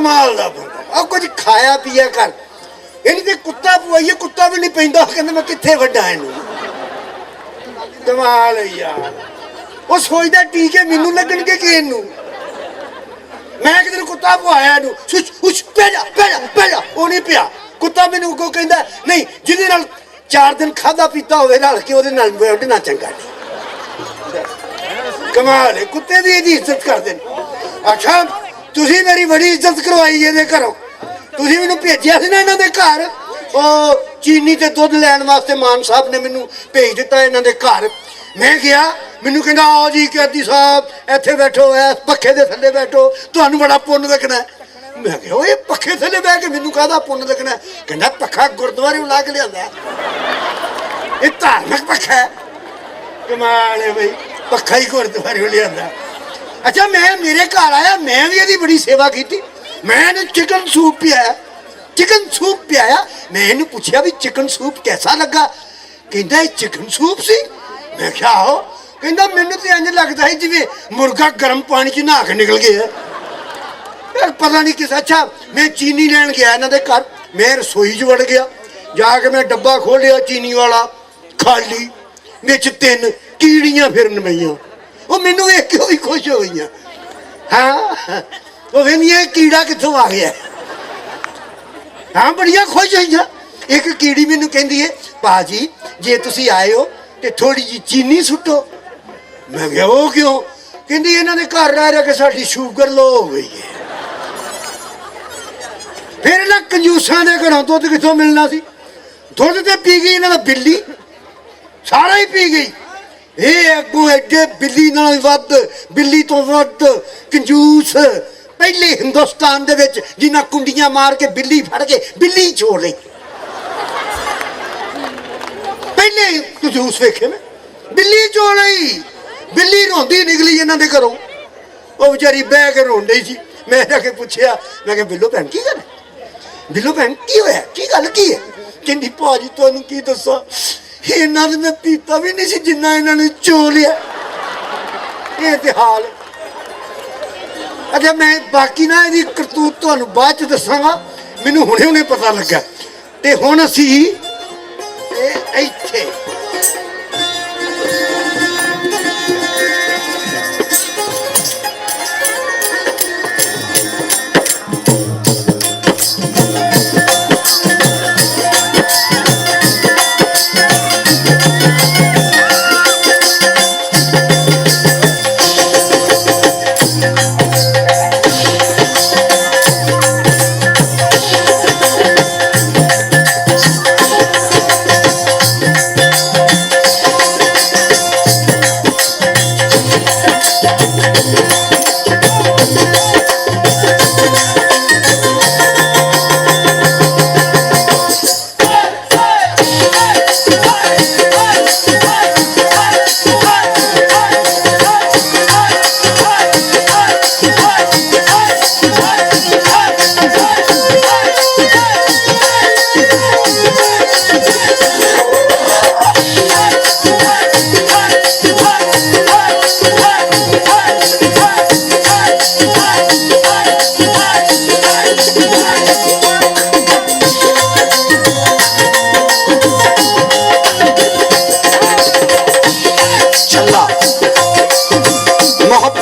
ਕਮਾਲ ਦਾ ਬੰਦਾ। ਆ ਕੁਝ ਖਾਇਆ ਪੀਆ ਕਰ। ਇਹਨੇ ਤੇ ਕੁੱਤਾ ਪਵਾਈਏ, ਕੁੱਤਾ ਵੀ ਨਹੀਂ ਪੈਂਦਾ। ਉਹ ਕਹਿੰਦਾ, ਮੈਂ ਕਿੱਥੇ ਵੱਡਾ ਇਹਨੂੰ? ਕਮਾਲ ਹੈ ਯਾਰ। ਉਹ ਸੋਚਦਾ ਟੀਕੇ ਮੈਨੂੰ ਲੱਗਣਗੇ ਕਿ ਇਹਨੂੰ। ਮੈਂ ਕਿਤੇ ਕੁੱਤਾ ਪਵਾਇਆ ਇਹਨੂੰ। ਸੁਸ਼ ਉਸ ਪੈ ਜਾ, ਪੈ ਉਹ ਨਹੀਂ ਪਿਆ। ਕੁੱਤਾ ਮੈਨੂੰ ਕੋ ਕਹਿੰਦਾ, ਨਹੀਂ, ਜਿਹਦੇ ਨਾਲ ਚਾਰ ਦਿਨ ਖਾਦਾ ਪੀਤਾ ਹੋਵੇ ਨਾਲ ਕਿ ਉਹਦੇ ਨਾਲ ਬੈਠਣਾ ਚੰਗਾ ਨਹੀਂ। ਕਮਾਲ ਹੈ। ਕੁੱਤੇ ਦੀ ਇਹਦੀ ਇੱਜ਼ਤ ਕਰਦੇ ਨੇ। ਅੱਛਾ ਤੁਸੀਂ ਮੇਰੀ ਬੜੀ ਇੱਜ਼ਤ ਕਰਵਾਈ ਇਹਦੇ ਘਰੋਂ। ਤੁਸੀਂ ਮੈਨੂੰ ਭੇਜਿਆ ਸੀ ਨਾ ਇਹਨਾਂ ਦੇ ਘਰ। ਉਹ ਚੀਨੀ ਤੇ ਦੁੱਧ ਲੈਣ ਵਾਸਤੇ ਮਾਨ ਸਾਹਿਬ ਨੇ ਮੈਨੂੰ ਭੇਜ ਦਿੱਤਾ ਇਹਨਾਂ ਦੇ ਘਰ। ਮੈਂ ਗਿਆ, ਮੈਨੂੰ ਕਹਿੰਦਾ, ਆਓ ਜੀ ਕੈਦੀ ਸਾਹਿਬ, ਇੱਥੇ ਬੈਠੋ ਐ ਪੱਖੇ ਦੇ ਥੱਲੇ ਬੈਠੋ, ਤੁਹਾਨੂੰ ਬੜਾ ਪੁੰਨ ਲੱਗਣਾ ਮੈਂ ਕਿਹਾ, ਓਏ, ਪੱਖੇ ਥੱਲੇ ਬਹਿ ਕੇ ਮੈਨੂੰ ਕਾਹਦਾ ਪੁੰਨ ਲੱਗਣਾ ਕਹਿੰਦਾ, ਪੱਖਾ ਗੁਰਦੁਆਰੇ ਲਾ ਕੇ ਲਿਆਂਦਾ। ਇਹ ਧਾਰਮਿਕ ਪੱਖਾ ਹੈ। ਕਮਾਲ ਹੈ ਬਈ, ਪੱਖਾ ਹੀ ਗੁਰਦੁਆਰੇ ਲਿਆਂਦਾ। ਅੱਛਾ, ਮੈਂ, ਮੇਰੇ ਘਰ ਆਇਆ, ਮੈਂ ਵੀ ਇਹਦੀ ਬੜੀ ਸੇਵਾ ਕੀਤੀ। ਮੈਂ ਇਹਨੂੰ ਚਿਕਨ ਸੂਪ ਪਿਆਇਆ। ਚਿਕਨ ਸੂਪ ਪਿਆਇਆ। ਮੈਂ ਇਹਨੂੰ ਪੁੱਛਿਆ ਵੀ ਚਿਕਨ ਸੂਪ ਕਿਹਦਾ ਲੱਗਾ? ਕਹਿੰਦਾ, ਇਹ ਚਿਕਨ ਸੂਪ ਸੀ। ਮੈਂ ਕਿਹਾ, ਆਹੋ। ਕਹਿੰਦਾ, ਮੈਨੂੰ ਤੇ ਇੰਜ ਲੱਗਦਾ ਹੈ ਜਿਵੇਂ ਮੁਰਗਾ ਗਰਮ ਪਾਣੀ 'ਚ ਨਹਾ ਕੇ ਨਿਕਲ ਗਿਆ। ਪਤਾ ਨਹੀਂ ਕਿਸ, ਅੱਛਾ, ਮੈਂ ਚੀਨੀ ਲੈਣ ਗਿਆ ਇਹਨਾਂ ਦੇ ਘਰ। ਮੈਂ ਰਸੋਈ 'ਚ ਵੜ ਗਿਆ। ਜਾ ਕੇ ਮੈਂ ਡੱਬਾ ਖੋਲਿਆ ਚੀਨੀ ਵਾਲਾ। ਖਾਲੀ। ਵਿੱਚ ਤਿੰਨ ਕੀੜੀਆਂ ਫਿਰਨ ਪਈਆਂ। ਉਹ ਮੈਨੂੰ ਵੇਖ ਕੇ ਉਹ ਵੀ ਖੁਸ਼ ਹੋ ਗਈਆਂ। ਹਾਂ? ਉਹ ਵੇਖਦੀ ਕੀੜਾ ਕਿੱਥੋਂ ਆ ਗਿਆ? ਹਾਂ, ਬੜੀਆਂ ਖੁਸ਼ ਹੋਈਆਂ। ਇੱਕ ਕੀੜੀ ਮੈਨੂੰ ਕਹਿੰਦੀ ਹੈ ਬਾਜੀ ਜੇ ਤੁਸੀਂ ਆਏ ਹੋ ਤੇ ਥੋੜੀ ਜੀ ਚੀਨੀ ਸੁੱਟੋ। ਮੈਂ ਕਿਹਾ, ਉਹ ਕਿਉਂ? ਕਹਿੰਦੀ, ਇਹਨਾਂ ਦੇ ਘਰ ਰਹਿ ਰਹਿ ਕੇ ਸਾਡੀ ਸ਼ੂਗਰ ਲੋ ਹੋ ਗਈ ਹੈ ਫਿਰ ਇਹਨਾਂ ਕੰਜੂਸਾਂ ਦੇ ਘਰੋਂ ਦੁੱਧ ਕਿੱਥੋਂ ਮਿਲਣਾ ਸੀ? ਦੁੱਧ ਤੇ ਪੀ ਗਈ ਇਹਨਾਂ ਦਾ ਬਿੱਲੀ। ਸਾਰਾ ਹੀ ਪੀ ਗਈ। ਇਹ ਅੱਗੋਂ ਐਡੇ ਬਿੱਲੀ ਨਾਲ ਵੱਧ, ਬਿੱਲੀ ਤੋਂ ਵੱਧ ਕੰਜੂਸ। ਪਹਿਲੇ ਹਿੰਦੁਸਤਾਨ ਦੇ ਵਿੱਚ ਜਿਨ੍ਹਾਂ ਕੁੰਡੀਆਂ ਮਾਰ ਕੇ ਬਿੱਲੀ ਫੜ ਕੇ ਬਿੱਲੀ ਛੋੜ ਲਈ। ਪਹਿਲੇ ਕੰਜੂਸ ਵੇਖੇ ਮੈਂ ਬਿੱਲੀ ਛੋੜ ਲਈ। ਬਿੱਲੀ ਰੋਂਦੀ ਨਿਕਲੀ ਇਹਨਾਂ ਦੇ ਘਰੋਂ। ਉਹ ਵਿਚਾਰੀ ਬਹਿ ਕੇ ਰੋਂਦੀ ਸੀ। ਮੈਂ ਜਾ ਕੇ ਪੁੱਛਿਆ, ਮੈਂ ਕਿਹਾ, ਬਿੱਲੋ ਭੈਣ, ਕੀ ਗੱਲ ਬਿੱਲੋ ਭੈਣ, ਕੀ ਹੋਇਆ? ਕੀ ਗੱਲ, ਕੀ ਹੈ? ਕਹਿੰਦੀ, ਭਾਜੀ, ਤੁਹਾਨੂੰ ਕੀ ਦੱਸਾਂ? ਇਹਨਾਂ ਦੇ ਮੈਂ ਪੀਤਾ ਵੀ ਨਹੀਂ ਸੀ ਜਿੰਨਾ ਇਹਨਾਂ ਨੇ ਚੋ ਲਿਆ। ਇਹ ਤੇ ਹਾਲ। ਹੈ। ਅੱਛਾ, ਮੈਂ ਬਾਕੀ ਨਾ ਇਹਦੀ ਕਰਤੂਤ ਤੁਹਾਨੂੰ ਬਾਅਦ ਚ ਦੱਸਾਂਗਾ। ਮੈਨੂੰ ਹੁਣੇ ਹੁਣੇ ਪਤਾ ਲੱਗਾ ਤੇ ਹੁਣ ਅਸੀਂ ਇੱਥੇ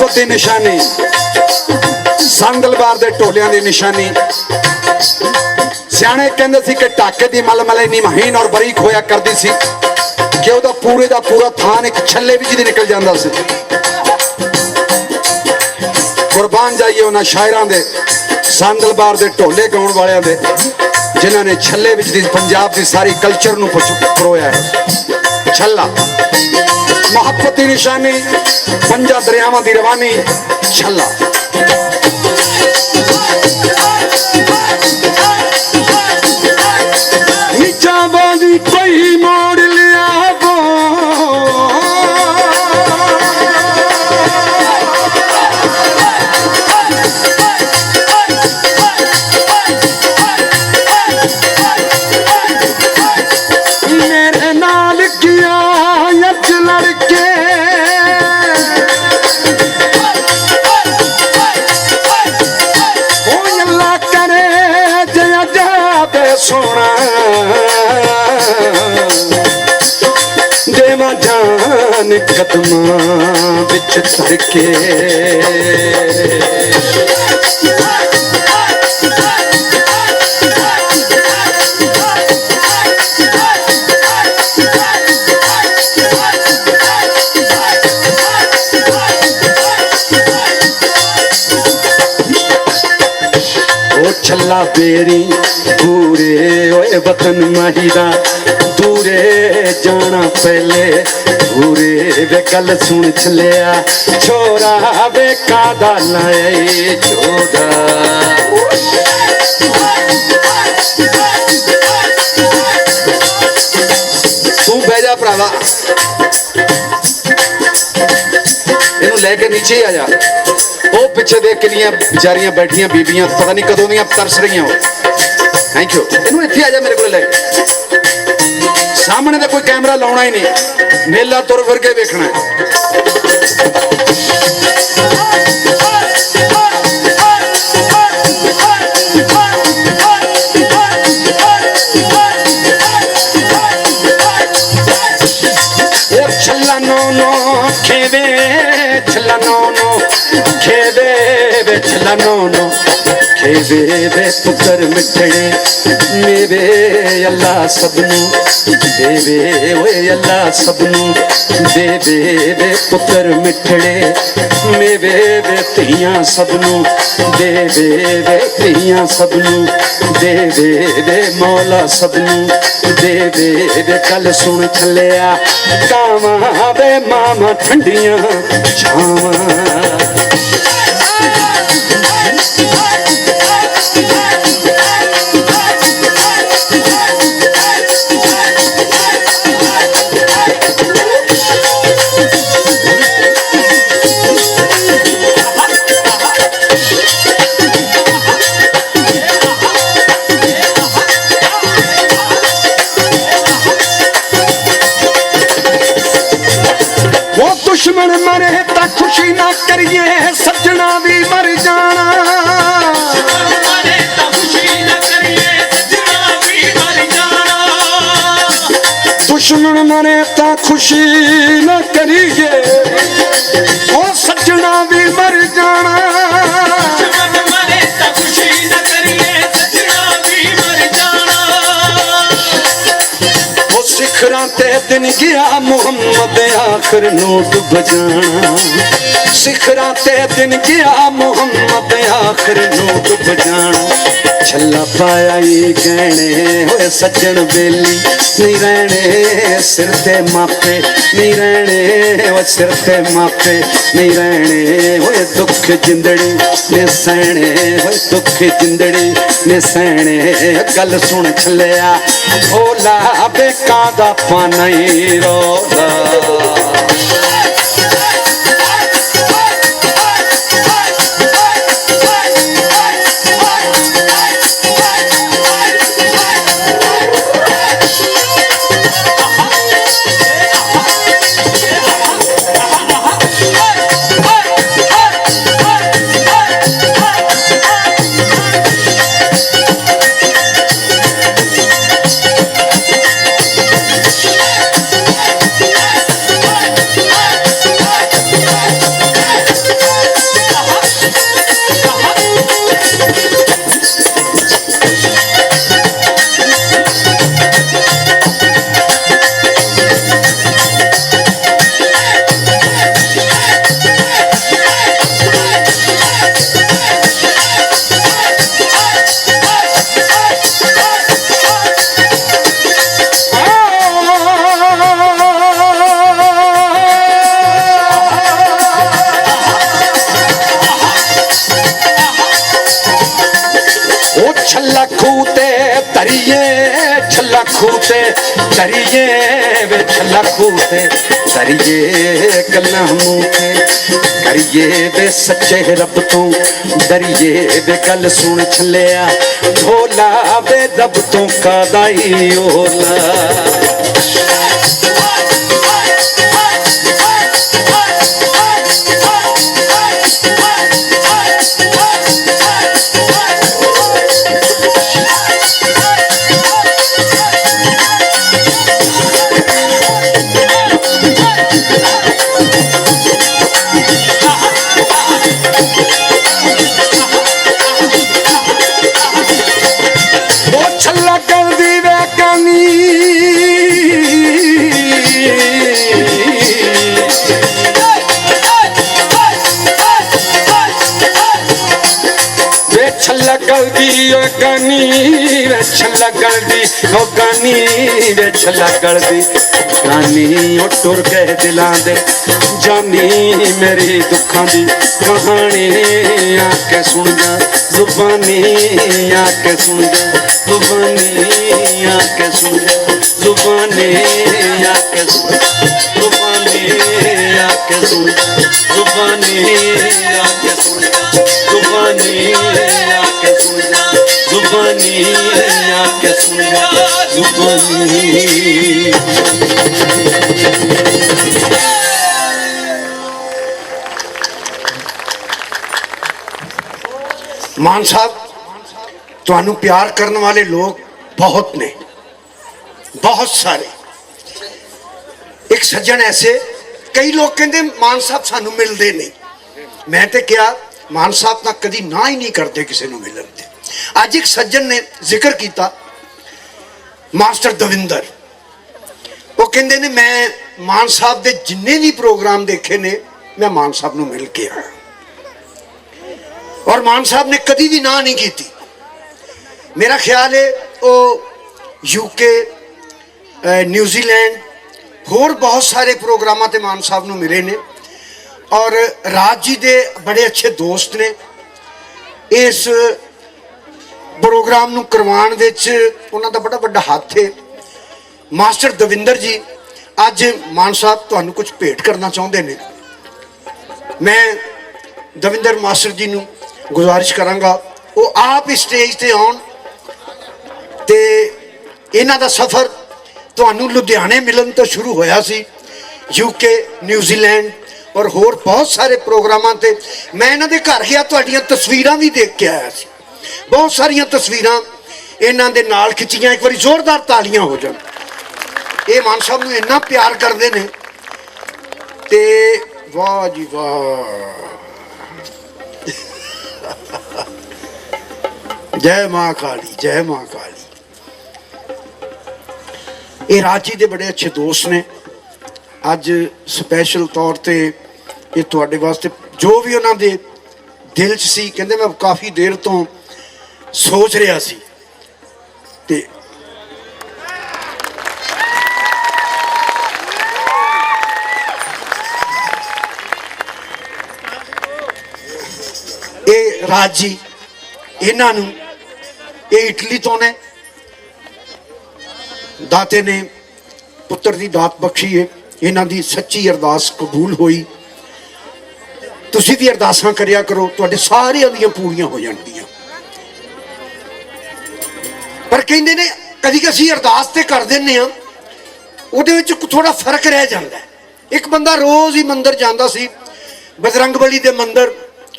ਮੁਹੱਬਤ ਦੀ ਨਿਸ਼ਾਨੀ। ਸੰਦਲਬਾਰ ਦੇ ਢੋਲਿਆਂ ਦੀ ਨਿਸ਼ਾਨੀ। ਸਿਆਣੇ ਕਹਿੰਦੇ ਸੀ ਕਿ ਟਾਕੇ ਦੀ ਮਲਮਲੇ ਨੀ ਮਹੀਨ ਔਰ ਬਰੀਕ ਹੋਇਆ ਕਰਦੀ ਸੀ। ਕਿ ਉਹਦਾ ਪੂਰੇ ਦਾ ਪੂਰਾ ਥਾਨ ਇੱਕ ਛੱਲੇ ਵਿੱਚ ਦੀ ਨਿਕਲ ਜਾਂਦਾ ਸੀ। ਕੁਰਬਾਨ ਜਾਈਏ ਉਹਨਾਂ ਸ਼ਾਇਰਾਂ ਦੇ ਸੰਦਲਬਾਰ ਦੇ ਢੋਲੇ ਗਾਉਣ ਵਾਲਿਆਂ ਦੇ, ਜਿਨ੍ਹਾਂ ਨੇ ਛੱਲੇ ਵਿੱਚ ਦੀ ਪੰਜਾਬ ਦੀ ਸਾਰੀ ਕਲਚਰ ਨੂੰ ਪਰੋਇਆ ਹੈ। ਛੱਲਾ ਮੁਹੱਬਤ ਦੀ ਨਿਸ਼ਾਨੀ ਪੰਜਾਂ ਦਰਿਆਵਾਂ ਦੀ ਰਵਾਨੀ ਛੱਲਾ ਦੇਵਾ ਜਾਨ ਕਦਮਾਂ ਵਿੱਚ ਧਰ ਛੱਲਾ ਬੇਰੀ ਪੂਰੇ ਓਏ ਵਤਨ ਮਾਹੀਦਾ। ਦੂਰੇ ਜਾਣਾ ਪਹਿਲੇ ਪੂਰੇ ਵੇ ਗੱਲ ਸੁਣ ਛਲਿਆ। ਛੋਰਾ ਵੇ ਕਾਦਾ ਲਾਏ ਛੋਦਾ ਤੂੰ ਬਹਿ ਜਾ ਭਰਾਵਾ। ਇਹਨੂੰ ਲੈ ਕੇ ਨੀਚੇ ਆ ਜਾ। ਉਹ ਪਿੱਛੇ ਦੇ ਕਿੰਨੀਆਂ ਵਿਚਾਰੀਆਂ ਬੈਠੀਆਂ, ਬੀਬੀਆਂ, ਪਤਾ ਨਹੀਂ ਕਦੋਂ ਦੀਆਂ ਤਰਸ ਰਹੀਆਂ ਉਹ ਥੈਂਕ ਯੂ ਇਹਨੂੰ ਇੱਥੇ ਆ ਜਾ ਮੇਰੇ ਕੋਲ ਲੈ ਕੇ। ਸਾਹਮਣੇ ਤੇ ਕੋਈ ਕੈਮਰਾ ਲਾਉਣਾ ਹੀ ਨਹੀਂ ਮੇਲਾ ਤੁਰ ਫਿਰ ਕੇ ਵੇਖਣਾ ਹੈ। ਛੱਲਾ ਨੋ ਨੋ ਖੇਵੇ, ਛੱਲਾ ਨੋ ਨੋ ਖੇਵੇ ਵੇ ਨੋ ਨੋ ਖੇਵੇ ਵੇ ਪੁੱਤਰ ਮਿੱਠੜੇ ਮੇਵੇ ਅੱਲਾ ਸਭ ਨੂੰ ਦੇਵੇ ਓਏ ਅੱਲਾ ਸਭ ਨੂੰ ਦੇਵੇ ਵੇ ਪੁੱਤਰ ਮਿੱਠੜੇ ਮੇਵੇ ਵੇ ਧੀਆਂ ਸਭ ਨੂੰ ਦੇਵੇ ਵੇ ਧੀਆਂ ਸਭ ਨੂੰ ਦੇਵੇ ਵੇ ਮੌਲਾ ਸਭ ਨੂੰ ਦੇਵੇ ਵੇ ਕੱਲ ਸੁਣ ਥੱਲਿਆ। ਕਾਵਾਂ ਵੇ ਮਾਮਾ ਠੰਡੀਆਂ। ਛਾਵਾਂ। and it's too. ਦੁਸ਼ਮਣ ਮਰੇ ਤਾਂ ਖੁਸ਼ੀ ਉਹ ਸਿਖਰਾਂ ਤੇ ਦਿਨ ਗਿਆ ਮੁਹੰਮਦ ਆਖਰ ਨੂੰ ਡੁੱਬ ਜਾਣਾ। ਸਿਖਰਾਂ ਤੇ ਦਿਨ ਗਿਆ ਮੁਹੰਮਦ ਆਖਰ ਨੂੰ ਡੁੱਬ ਜਾਣਾ। ਛੱਲਾ ਪਾਇਆ ਈ ਗਹਿਣੇ ਹੋਏ ਸੱਜਣ ਬੇਲੀ। ਨਹੀਂ ਰਹਿਣੇ ਸਿਰ ਤੇ ਮਾਪੇ ਨਹੀਂ ਰਹਿਣੇ ਓ ਸਿਰ ਤੇ ਮਾਪੇ। ਨਹੀਂ ਰਹਿਣੇ ਹੋਏ ਦੁੱਖ ਜਿੰਦੜੀ, ਨੇ ਸਹਿਣੇ ਹੋਏ ਦੁੱਖ ਜਿੰਦੜੀ। ਨੇ ਸਹਿਣੇ, ਗੱਲ ਸੁਣ ਛੱਲਿਆ ਭੋਲਾ ਬੇਕਾਂ ਦਾ ਪਾਣੀ ਰੋਦਾ ਛੱਲਾ ਖੂਹ ਤੇ ਤਰੀਏ ਵੇ ਛੱਲਾ ਖੂਹ ਤੇ ਤਰੀਏ ਗੱਲਾਂ ਮੂੰਹ, ਕਰੀਏ ਵੇ ਸੱਚੇ ਰੱਬ ਤੋਂ। ਡਰੀਏ ਵੇ ਗੱਲ ਸੁਣ ਛੱਲਿਆ, ਭੋਲਾ ਵੇ ਰੱਬ ਤੋਂ ਕਾਦਾਈ ਓਲਾ। ਗਾਨੀ ਵੇ ਛੱਲਾ ਗਲਦੀ ਓ ਗਾਨੀ ਵੇ ਛੱਲਾ ਗਲਦੀ ਗਾਨੀ ਓ ਟੁਰ ਗਏ ਦਿਲਾਂ ਦੇ। ਜਾਨੀ ਮੇਰੀ ਦੁੱਖਾਂ ਦੀ ਕਹਾਣੀ ਆ ਕੇ ਸੁਣਦਾ ਜ਼ੁਬਾਨੀ ਆ ਕੇ ਸੁਣਦਾ ਜ਼ੁਬਾਨੀ ਆ ਕੇ ਸੁਣ ਜ਼ੁਬਾਨੀ ਆ ਕੇ ਸੁਣ ਜ਼ੁਬਾਨੀ ਆ ਕੇ ਸੁਣ ਜ਼ੁਬਾਨੀ ਆ ਕੇ ਸੁਣ ਜ਼ੁਬਾਨੀ ਜ਼ੁਬਾਨੀ ਆ ਕੇ ਸੁਣ ਜ਼ੁਬਾਨੀ ਮਾਨ ਸਾਹਿਬ, ਤੁਹਾਨੂੰ ਪਿਆਰ ਕਰਨ ਵਾਲੇ ਲੋਕ ਬਹੁਤ ਨੇ, ਬਹੁਤ ਸਾਰੇ। ਇੱਕ ਸੱਜਣ ਐਸੇ, ਕਈ ਲੋਕ ਕਹਿੰਦੇ ਮਾਨ ਸਾਹਿਬ ਸਾਨੂੰ ਮਿਲਦੇ ਨਹੀਂ। ਮੈਂ ਤੇ ਕਿਹਾ, ਮਾਨ ਸਾਹਿਬ ਤਾਂ ਕਦੀ ਨਾ ਹੀ ਨਹੀਂ ਕਰਦੇ ਕਿਸੇ ਨੂੰ ਮਿਲਣ ਤੇ। ਅੱਜ ਇੱਕ ਸੱਜਣ ਨੇ ਜ਼ਿਕਰ ਕੀਤਾ ਮਾਸਟਰ ਦਵਿੰਦਰ ਉਹ ਕਹਿੰਦੇ ਨੇ ਮੈਂ ਮਾਨ ਸਾਹਿਬ ਦੇ ਜਿੰਨੇ ਵੀ ਪ੍ਰੋਗਰਾਮ ਦੇਖੇ ਨੇ ਮੈਂ ਮਾਨ ਸਾਹਿਬ ਨੂੰ ਮਿਲ ਕੇ ਆਇਆ ਔਰ ਮਾਨ ਸਾਹਿਬ ਨੇ ਕਦੀ ਵੀ ਨਾ ਨਹੀਂ ਕੀਤੀ ਮੇਰਾ ਖਿਆਲ ਹੈ ਉਹ ਯੂਕੇ ਨਿਊਜ਼ੀਲੈਂਡ ਹੋਰ ਬਹੁਤ ਸਾਰੇ ਪ੍ਰੋਗਰਾਮਾਂ ਤੇ ਮਾਨ ਸਾਹਿਬ ਨੂੰ ਮਿਲੇ ਨੇ ਔਰ ਰਾਜ ਜੀ ਦੇ ਬੜੇ ਅੱਛੇ ਦੋਸਤ ਨੇ ਇਸ ਪ੍ਰੋਗਰਾਮ ਨੂੰ ਕਰਵਾਉਣ ਵਿੱਚ ਉਹਨਾਂ ਦਾ ਬੜਾ ਵੱਡਾ ਹੱਥ ਹੈ। ਮਾਸਟਰ ਦਵਿੰਦਰ ਜੀ, ਅੱਜ ਮਾਨ ਸਾਹਿਬ ਤੁਹਾਨੂੰ ਕੁਝ ਭੇਟ ਕਰਨਾ ਚਾਹੁੰਦੇ ਨੇ। ਮੈਂ ਦਵਿੰਦਰ ਮਾਸਟਰ ਜੀ ਨੂੰ ਗੁਜ਼ਾਰਿਸ਼ ਕਰਾਂਗਾ, ਉਹ ਆਪ ਇਸ ਸਟੇਜ ਤੇ ਆਉਣ ਤੇ ਇਹਨਾਂ ਦਾ ਸਫ਼ਰ ਤੁਹਾਨੂੰ ਲੁਧਿਆਣੇ ਮਿਲਣ ਤੋਂ ਸ਼ੁਰੂ ਹੋਇਆ ਸੀ ਯੂਕੇ ਨਿਊਜ਼ੀਲੈਂਡ ਔਰ ਹੋਰ ਬਹੁਤ ਸਾਰੇ ਪ੍ਰੋਗਰਾਮਾਂ ਤੇ ਮੈਂ ਇਹਨਾਂ ਦੇ ਘਰ ਗਿਆ, ਤੁਹਾਡੀਆਂ ਤਸਵੀਰਾਂ ਵੀ ਦੇਖ ਕੇ ਆਇਆ ਸੀ। ਬਹੁਤ ਸਾਰੀਆਂ ਤਸਵੀਰਾਂ ਇਹਨਾਂ ਦੇ ਨਾਲ ਖਿੱਚੀਆਂ, ਇੱਕ ਵਾਰੀ ਜ਼ੋਰਦਾਰ ਤਾਲੀਆਂ ਹੋ ਜਾਣ। ਇਹ ਮਾਨ ਸਾਹਿਬ ਨੂੰ ਇੰਨਾ ਪਿਆਰ ਕਰਦੇ ਨੇ ਤੇ ਵਾਹ ਜੀ ਵਾਹ। ਜੈ ਮਾਂ ਕਾਲੀ, ਜੈ ਮਾਂ ਕਾਲੀ। ਇਹ ਰਾਜੀ ਦੇ ਬੜੇ ਅੱਛੇ ਦੋਸਤ ਨੇ। ਅੱਜ ਸਪੈਸ਼ਲ ਤੌਰ ਤੇ ਇਹ ਤੁਹਾਡੇ ਵਾਸਤੇ ਜੋ ਵੀ ਉਹਨਾਂ ਦੇ ਦਿਲ 'ਚ ਸੀ, ਕਹਿੰਦੇ ਮੈਂ ਕਾਫੀ ਦੇਰ ਤੋਂ ਸੋਚ ਰਿਹਾ ਸੀ। ਤੇ ਇਹ ਰਾਜ ਜੀ, ਇਹਨਾਂ ਨੂੰ ਇਹ ਇਟਲੀ ਤੋਂ ਨੇ। ਦਾਤੇ ਨੇ ਪੁੱਤਰ ਦੀ ਦਾਤ ਬਖਸ਼ੀ ਹੈ। ਇਹਨਾਂ ਦੀ ਸੱਚੀ ਅਰਦਾਸ ਕਬੂਲ ਹੋਈ। ਤੁਸੀਂ ਵੀ ਅਰਦਾਸਾਂ ਕਰਿਆ ਕਰੋ, ਤੁਹਾਡੇ ਸਾਰਿਆਂ ਦੀਆਂ ਪੂਰੀਆਂ ਹੋ ਜਾਣਗੀਆਂ। ਪਰ ਕਹਿੰਦੇ ਨੇ, ਕਦੀ ਕਦੀ ਅਸੀਂ ਅਰਦਾਸ ਤੇ ਕਰ ਦਿੰਨੇ ਆ ਉਹਦੇ ਵਿੱਚ ਥੋੜਾ ਫ਼ਰਕ ਰਹਿ ਜਾਂਦਾ ਇੱਕ ਬੰਦਾ ਰੋਜ਼ ਹੀ ਮੰਦਰ ਜਾਂਦਾ ਸੀ, ਬਜਰੰਗਬਲੀ ਦੇ ਮੰਦਰ,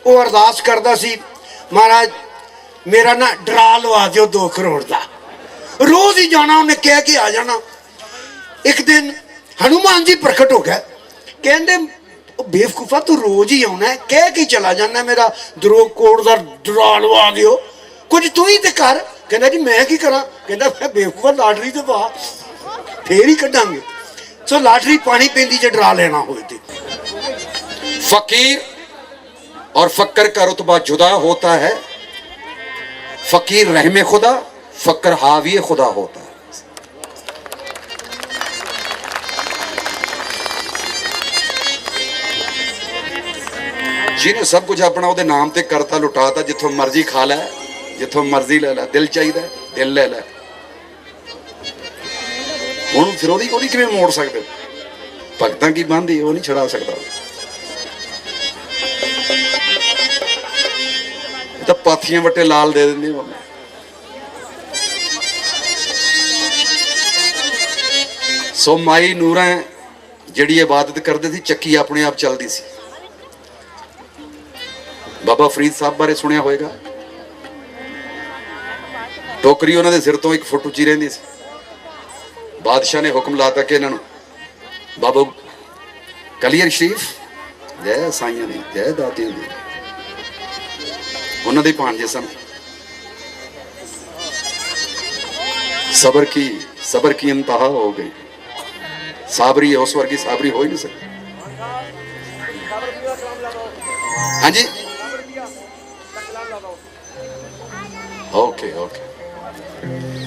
ਉਹ ਅਰਦਾਸ ਕਰਦਾ ਸੀ, ਮਹਾਰਾਜ, ਮੇਰਾ ਨਾ ਡਰਾ ਲਵਾ ਦਿਓ 2 ਕਰੋੜ ਦਾ। ਰੋਜ਼ ਹੀ ਜਾਣਾ, ਉਹਨੇ ਕਹਿ ਕੇ ਆ ਜਾਣਾ। ਇੱਕ ਦਿਨ ਹਨੂਮਾਨ ਜੀ ਪ੍ਰਗਟ ਹੋ ਗਏ ਕਹਿੰਦੇ, ਉਹ ਬੇਵਕੂਫਾ, ਤੂੰ ਰੋਜ਼ ਹੀ ਆਉਣਾ ਕਹਿ ਕੇ ਚਲਾ ਜਾਂਦਾ ਮੇਰਾ ਦਰੋ ਕੋੜ ਦਾ ਡਰਾ ਲਵਾ ਦਿਓ। ਕੁਝ ਤੂੰ ਹੀ ਤੇ ਕਰ। ਕਹਿੰਦਾ ਜੀ ਮੈਂ ਕੀ ਕਰਾਂ ਕਹਿੰਦਾ ਮੈਂ ਬੇਵਕੂਫਾ ਲਾਟਰੀ ਤੇ ਪਾ ਫੇਰ ਹੀ ਕੱਢਾਂਗੇ ਸੋ ਲਾਟਰੀ ਪਾਣੀ ਪੈਂਦੀ ਜੇ ਡਰਾ ਲੈਣਾ ਹੋਵੇ ਤੇ फकीर और फक्कर का रुतबा जुदा होता है फकीर रहमे खुदा फक्कर हावी खुदा होता है ਜਿਹਨੇ ਸਭ ਕੁਝ ਆਪਣਾ ਉਹਦੇ ਨਾਮ ਤੇ ਕਰਤਾ ਲੁਟਾਤਾ ਜਿੱਥੋਂ ਮਰਜ਼ੀ ਖਾ ਲੈ ਜਿੱਥੋਂ ਮਰਜ਼ੀ ਲੈ ਲੈ, ਦਿਲ ਚਾਹੀਦਾ ਦਿਲ ਲੈ ਲੈ। ਉਹਨੂੰ ਫਿਰ ਉਹਦੀ ਉਹਦੀ ਕਿਵੇਂ ਮੋੜ ਸਕਦੇ? ਭਗਤਾਂ ਕੀ ਬੰਦੀ ਉਹ ਨਹੀਂ ਛੜਾ ਸਕਦਾ। ਤਾਂ ਪਾਥੀਆਂ ਵੱਟੇ ਲਾਲ ਦੇ ਦਿੰਦੇ ਹੋ ਸੋ ਮਾਈ ਨੂਰਾਂ ਜਿਹੜੀ ਇਬਾਦਤ ਕਰਦੇ ਸੀ, ਚੱਕੀ ਆਪਣੇ ਆਪ ਚੱਲਦੀ ਸੀ। ਬਾਬਾ ਫਰੀਦ ਸਾਹਿਬ ਬਾਰੇ ਸੁਣਿਆ ਹੋਵੇਗਾ ਟੋਕਰੀ ਉਹਨਾਂ ਦੇ ਸਿਰ ਤੋਂ ਇੱਕ ਫੁੱਟ ਉੱਚੀ ਰਹਿੰਦੀ ਸੀ ਬਾਦਸ਼ਾਹ ਨੇ ਹੁਕਮ ਲਾਤਾ ਕਿ ਇਹਨਾਂ ਨੂੰ ਬਾਬਾ ਕਲੀਅਰ ਸ਼ਰੀਫ ਜੈ ਸਾਈਆਂ ਦੀ ਜੈ ਦਾਤਿਆਂ ਦੀ ਉਹਨਾਂ ਦੇ ਭਾਣਜੇ ਸਨ ਸਬਰ ਕੀ ਸਬਰ ਕੀ ਇੰਤਹਾ ਹੋ ਗਈ ਸਾਬਰੀ ਉਸ ਵਰਗੀ ਸਾਬਰੀ ਹੋ ਹੀ ਨਹੀਂ ਸਕਦੀ ਹਾਂਜੀ ਓਕੇ ਓਕੇ Thank.